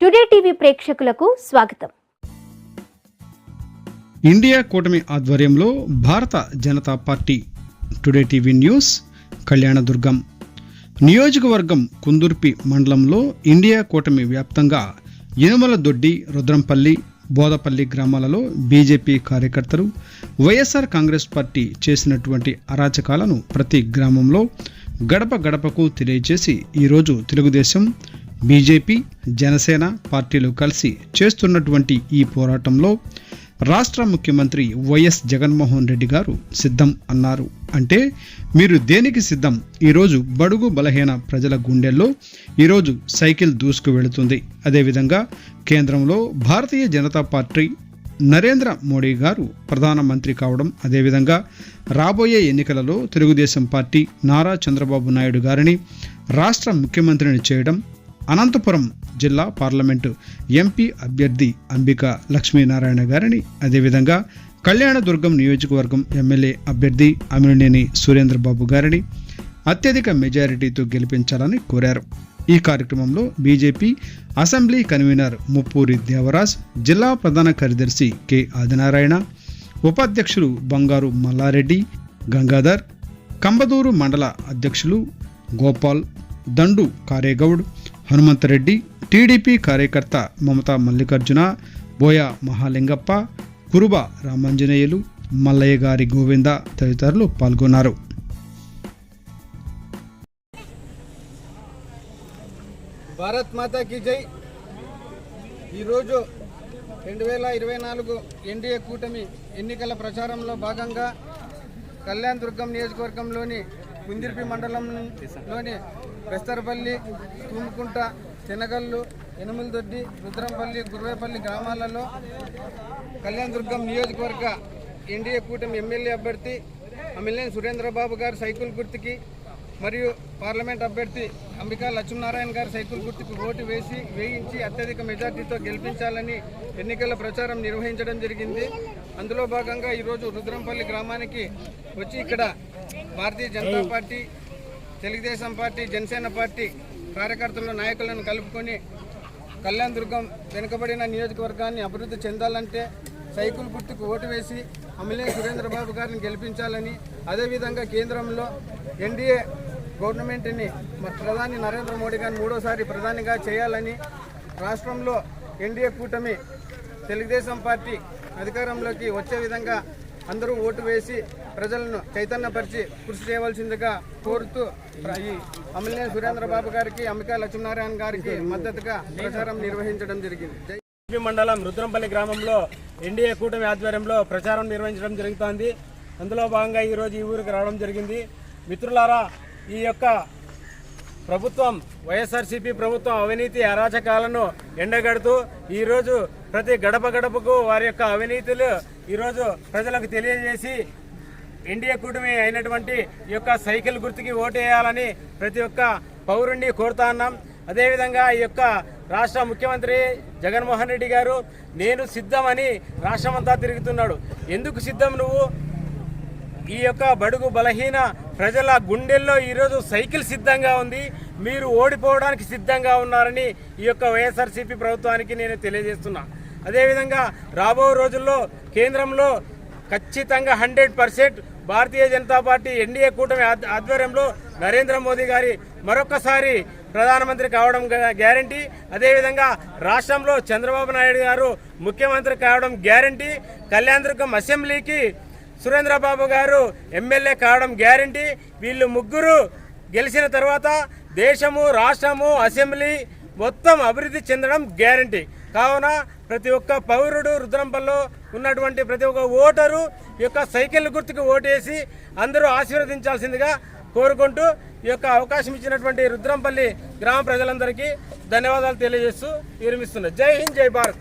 Today TV ప్రేక్షకులకు స్వాగతం. India కూటమి ఆధ్వర్యంలో Bharata Janata party today TV news Kalyandurg. నియోజకవర్గం కుందుర్పి మండలంలో ఇండియా కూటమి వ్యాప్తంగా యనుమల దొడ్డి రుద్రంపల్లి బోదపల్లి గ్రామాలలో బీజేపీ కార్యకర్తలు వైఎస్ఆర్ కాంగ్రెస్ పార్టీ చేసినటువంటి అరాచకాలను ప్రతి గ్రామంలో గడప గడపకు తెలియజేసి ఈరోజు తెలుగుదేశం బీజేపీ జనసేన పార్టీలు కలిసి చేస్తున్నటువంటి ఈ పోరాటంలో రాష్ట్ర ముఖ్యమంత్రి వైఎస్ జగన్మోహన్ రెడ్డి గారు సిద్ధం అన్నారు. అంటే మీరు దేనికి సిద్ధం? ఈరోజు బడుగు బలహీన ప్రజల గుండెల్లో ఈరోజు సైకిల్ దూసుకు వెళుతుంది. అదేవిధంగా కేంద్రంలో భారతీయ జనతా పార్టీ నరేంద్ర మోడీ గారు ప్రధానమంత్రి కావడం అదేవిధంగా రాబోయే ఎన్నికలలో తెలుగుదేశం పార్టీ నారా చంద్రబాబు నాయుడు గారిని రాష్ట్ర ముఖ్యమంత్రిని చేయడం అనంతపురం జిల్లా పార్లమెంటు ఎంపీ అభ్యర్థి అంబిక లక్ష్మీనారాయణ గారిని. అదేవిధంగా కళ్యాణదుర్గం నియోజకవర్గం ఎమ్మెల్యే అభ్యర్థి అమినేని సురేంద్రబాబు గారిని అత్యధిక మెజారిటీతో గెలిపించాలని కోరారు. ఈ కార్యక్రమంలో BJP assembly convener Muppuri Devaraj జిల్లా ప్రధాన కార్యదర్శి కె ఆదినారాయణ ఉపాధ్యక్షులు బంగారు మల్లారెడ్డి గంగాధర్ కంబదూరు మండల అధ్యక్షులు గోపాల్ దండు కారేగౌడ్ హనుమంతరెడ్డి టీడీపీ కార్యకర్త మమతా మల్లికార్జున బోయ మహాలింగప్ప కురుబ రామాంజనేయులు మల్లయ్య గారి గోవింద తదితరులు పాల్గొన్నారు. భారత్ మాతాకి జై. ఈరోజు రెండు వేల ఇరవై నాలుగు ఎన్డీఏ కూటమి ఎన్నికల ప్రచారంలో భాగంగా కళ్యాణ్ దుర్గం నియోజకవర్గంలోని కుందిర్పి మండలంలోని బెస్తరపల్లి తుమ్ముకుంట చెనగల్లు ఎనుములదొడ్డి రుద్రంపల్లి గుర్రేపల్లి గ్రామాలలో కళ్యాణ్ దుర్గం నియోజకవర్గ ఎన్డీఏ కూటమి ఎమ్మెల్యే అభ్యర్థి ఎమ్మెల్యే సురేంద్రబాబు గారు సైకిల్ గుర్తుకి మరియు పార్లమెంట్ అభ్యర్థి అంబికా లక్ష్మీనారాయణ గారు సైకిల్ గుర్తుకు ఓటు వేసి వేయించి అత్యధిక మెజార్టీతో గెలిపించాలని ఎన్నికల ప్రచారం నిర్వహించడం జరిగింది. అందులో భాగంగా ఈరోజు రుద్రంపల్లి గ్రామానికి వచ్చి ఇక్కడ Bharatiya Janata party Telugu Desam party Janasena party కార్యకర్తలు నాయకులను కలుపుకొని కళ్యాణ్ దుర్గం వెనుకబడిన నియోజకవర్గాన్ని అభివృద్ధి చెందాలంటే సైకిల్ గుర్తుకు ఓటు వేసి అమిలే సురేంద్రబాబు గారిని గెలిపించాలని అదేవిధంగా కేంద్రంలో ఎన్డీఏ గవర్నమెంట్ని ప్రధాని నరేంద్ర మోడీ గారిని మూడోసారి ప్రధానిగా చేయాలని రాష్ట్రంలో ఎన్డీఏ కూటమి తెలుగుదేశం పార్టీ అధికారంలోకి వచ్చే విధంగా అందరూ ఓటు వేసి ప్రజలను చైతన్యపరిచి కృషి చేయవలసిందిగా కోరుతూ ప్ర- ఈ సురేంద్రబాబు గారికి అంబికా లక్ష్మీనారాయణ గారికి మద్దతుగా ప్రచారం నిర్వహించడం జరిగింది. మండలం రుద్రంపల్లి గ్రామంలో ఎన్డీఏ కూటమి ఆధ్వర్యంలో ప్రచారం నిర్వహించడం జరుగుతోంది. అందులో భాగంగా ఈరోజు ఈ ఊరికి రావడం జరిగింది. మిత్రులారా ఈ యొక్క ప్రభుత్వం వైఎస్ఆర్సీపీ ప్రభుత్వం అవినీతి అరాచకాలను ఎండగడుతూ ఈరోజు ప్రతి గడప గడపకు వారి యొక్క అవినీతులు ఈరోజు ప్రజలకు తెలియజేసి ఎన్డీఏ కూటమి అయినటువంటి ఈ యొక్క సైకిల్ గుర్తుకి ఓటు వేయాలని ప్రతి ఒక్క పౌరుణ్ణి కోరుతా ఉన్నాం. అదేవిధంగా ఈ యొక్క రాష్ట్ర ముఖ్యమంత్రి జగన్మోహన్ రెడ్డి గారు నేను సిద్ధమని రాష్ట్రమంతా తిరుగుతున్నాడు. ఎందుకు సిద్ధం నువ్వు? ఈ యొక్క బడుగు బలహీన ప్రజల గుండెల్లో ఈరోజు సైకిల్ సిద్ధంగా ఉంది. మీరు ఓడిపోవడానికి సిద్ధంగా ఉన్నారని ఈ యొక్క వైఎస్ఆర్సీపీ ప్రభుత్వానికి నేను తెలియజేస్తున్నా. అదేవిధంగా రాబో రోజుల్లో కేంద్రంలో ఖచ్చితంగా hundred percent Bharatiya Janata party NDA కూటమి ఆధ్వర్యంలో నరేంద్ర మోదీ గారి మరొకసారి ప్రధానమంత్రి కావడం గ్యారంటీ. అదేవిధంగా రాష్ట్రంలో చంద్రబాబు నాయుడు గారు ముఖ్యమంత్రి కావడం గ్యారంటీ. కళ్యాణదుర్గం అసెంబ్లీకి సురేంద్రబాబు గారు ఎమ్మెల్యే కావడం గ్యారంటీ. వీళ్ళు ముగ్గురు గెలిచిన తర్వాత దేశము రాష్ట్రము అసెంబ్లీ మొత్తం అభివృద్ధి చెందడం గ్యారంటీ. కావున ప్రతి ఒక్క పౌరుడు రుద్రంపల్లో ఉన్నటువంటి ప్రతి ఒక్క ఓటరు ఈ యొక్క సైకిల్ గుర్తుకు ఓటేసి అందరూ ఆశీర్వదించాల్సిందిగా కోరుకుంటూ ఈ యొక్క అవకాశం ఇచ్చినటువంటి రుద్రంపల్లి గ్రామ ప్రజలందరికీ ధన్యవాదాలు తెలియజేస్తూ విరమిస్తున్నారు జై హింద్ జై భారత్.